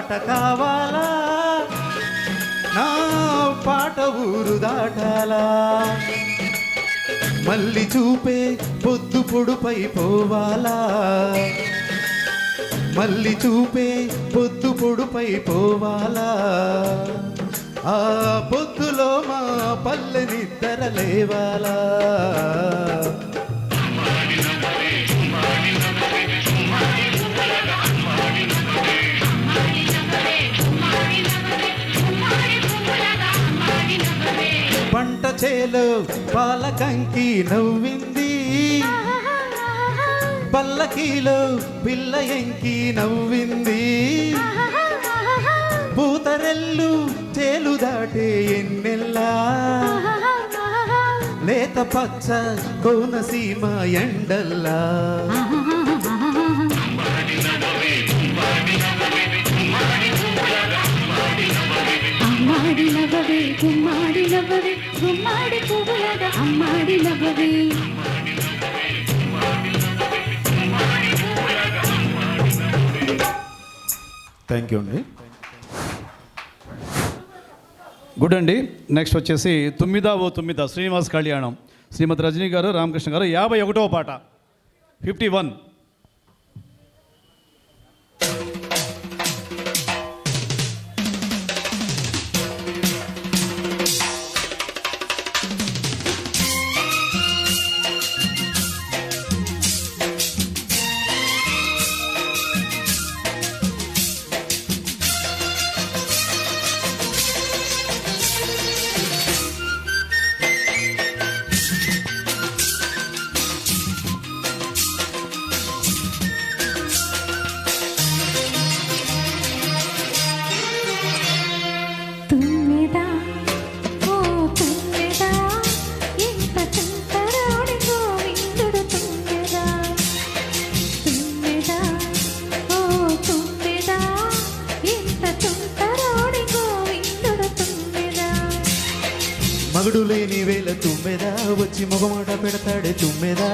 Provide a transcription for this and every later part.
పాట కావాలా? నా పాట ఊరు దాటాలా? మళ్ళీ చూపే పొద్దు పొడుపై పోవాలా? మళ్ళీ చూపే పొద్దు పొడుపై పోవాలా? ఆ పొద్దులో మా పల్లెని తెరలేవాలా లేవాలా పాలకంకి నవ్వింది. పల్లకీలో పిల్ల ఎంకి నవ్వింది. పూతరెల్లు చేలు దాటే ఎన్నెల్లా. లేత పచ్చ కోనసీమ ఎండల్లా. అమ్మాడి నవ్వవే గుమ్మాడి నవ్వవే గుమ్మాడి పువ్వులాగా అమ్మాడి నవ్వవే థ్యాంక్ యూ అండి గుడ్ అండి నెక్స్ట్ వచ్చేసి తుమ్మిదా ఓ తుమ్మిదా శ్రీనివాస్ కళ్యాణం. శ్రీమతి రజనీ గారు రామకృష్ణ గారు యాభై ఒకటవ పాట. ఫిఫ్టీ వన్ తుమ్మెదా వచ్చి మొగమాట పెడతాడే తుమ్మెదా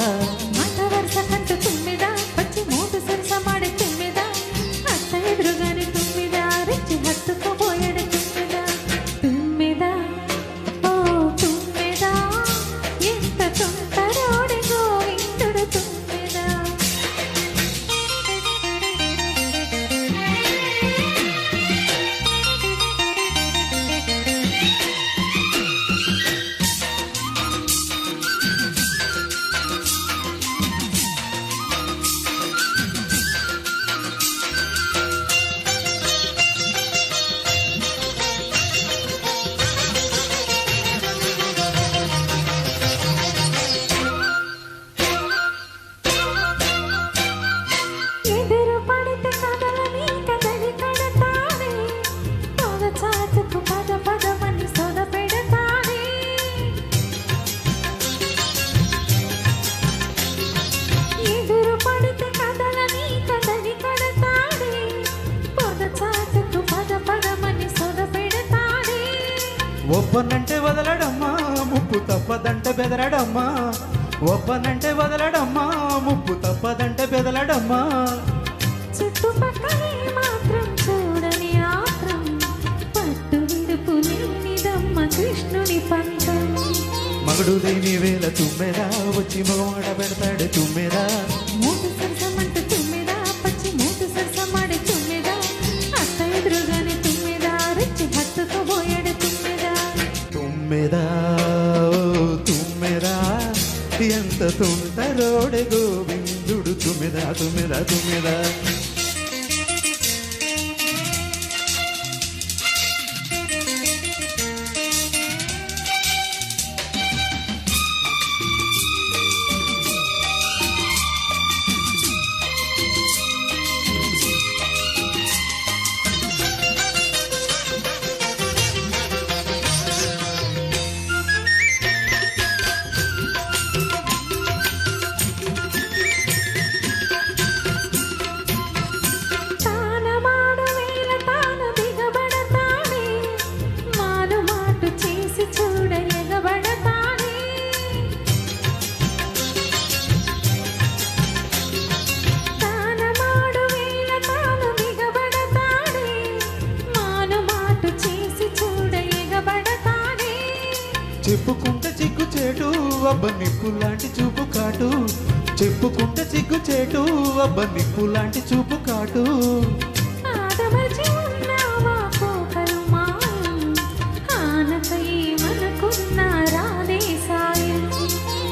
ఒప్పనంటే వదలడమ్మా ముప్పు తప్పదంటే బెదరడమ్మా. ఒప్పనంటే వదలడమ్మా ముప్పు తప్పదంటే బెదలడమ్మా. చుట్టుపక్కలే మాత్రం చూడని ఆత్రం పట్టు విడుపు లేనిదమ్మ కృష్ణుని పంతం మగుడు లేని వేళ తుమ్మెదా? వచ్చి మొగమాట పెడతాడే తుమ్మెదా? ఎంత తుంటరోడే గోవిందుడు తుమిద తుమిద తుమిద అబ్బ నిప్పు లాంటి చూపు కాటు. చెప్పుకుంటే చిక్కు చేటు. అబ్బ నిప్పు లాంటి చూపు కాటు.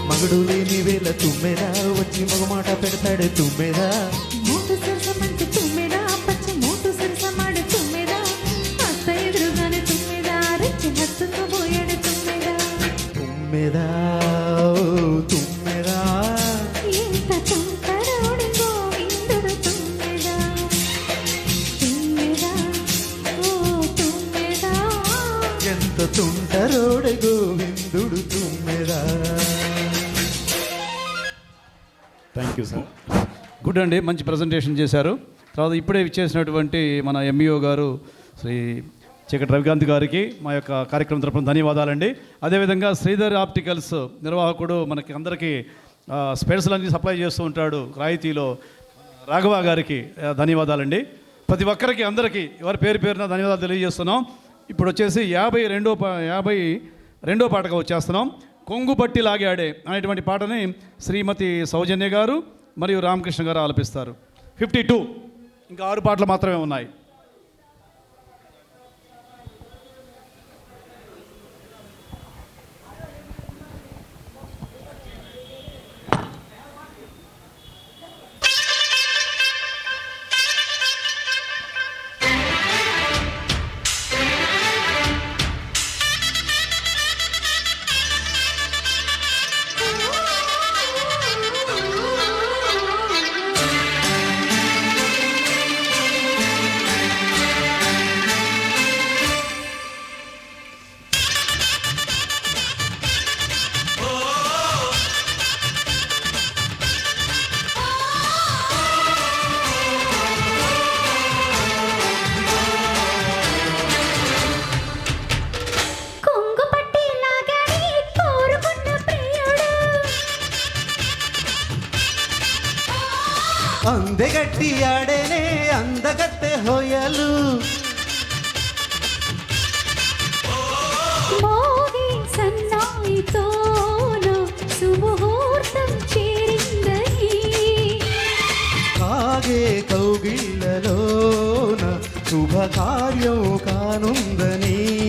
మగడు లేని వేళ తుమ్మెదా వచ్చి మగమాట పెడతాడు తుమ్మెదా తుమ్మెదా ఎంత తుంటరోడి గోవిందుడు తుమ్మెదా తుమ్మెదా ఓ తుమ్మెదా ఎంత తుంటరోడు గోవిందుడు తుమ్మెదా థ్యాంక్ యూ సార్ గుడ్ అండి మంచి ప్రజెంటేషన్ చేశారు. తర్వాత ఇప్పుడే ఇచ్చేసినటువంటి మన ఎంఈఓ గారు శ్రీ చీకటి రవికాంత్ గారికి మా యొక్క కార్యక్రమం తరపున ధన్యవాదాలండి. అదేవిధంగా శ్రీధర్ ఆప్టికల్స్ నిర్వాహకుడు మనకి అందరికీ ఆ, అన్ని సప్లై చేస్తూ ఉంటాడు రాయితీలో. రాఘవ గారికి ధన్యవాదాలండి. ప్రతి ఒక్కరికి అందరికీ ఎవరి పేరు పేరున ధన్యవాదాలు తెలియజేస్తున్నాం. ఇప్పుడు వచ్చేసి యాభై రెండో పా యాభై రెండో పాటగా వచ్చేస్తున్నాం. కొంగుబట్టి లాగాడే అనేటువంటి పాటని శ్రీమతి సౌజన్య గారు మరియు రామకృష్ణ గారు ఆలపిస్తారు. ఫిఫ్టీ టూ ఇంకా ఆరు పాటలు మాత్రమే ఉన్నాయి. అందగట్టి ఆడేనే అందగత్తె హోయలు. కాగే కౌగిళ్ళలోన శుభకార్యం కానుందని.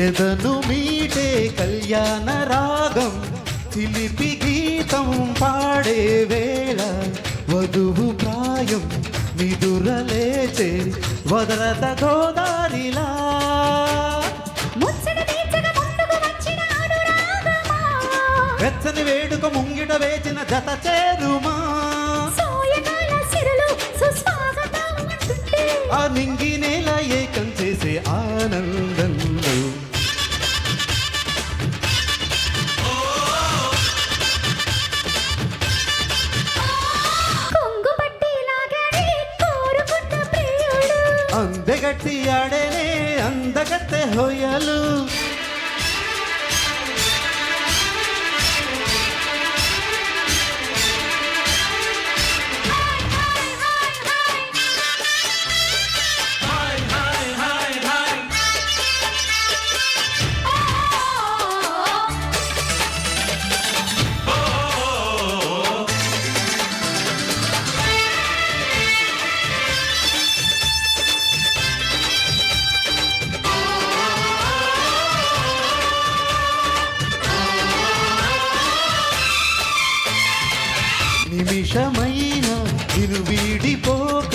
ఎదను మీటే కళ్యాణ రాగం. చిలిపి గీతం పాడే వేళ వధువు ప్రాయం. నిదురలేచే వదలత గోదారిలా. వచ్చిన వేడుక ముంగిట వేచిన జత చేరుమా? ఆ నింగి నేల ఏకం చేసే ఆనందంలో Oh yeah. నిమిషమైన నిన్ను వీడిపోక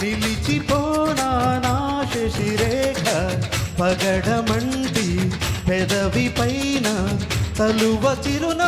నిలిచిపోనా నా శశిరేఖ పగడమంటి పెదవి పైన తలువ చిరున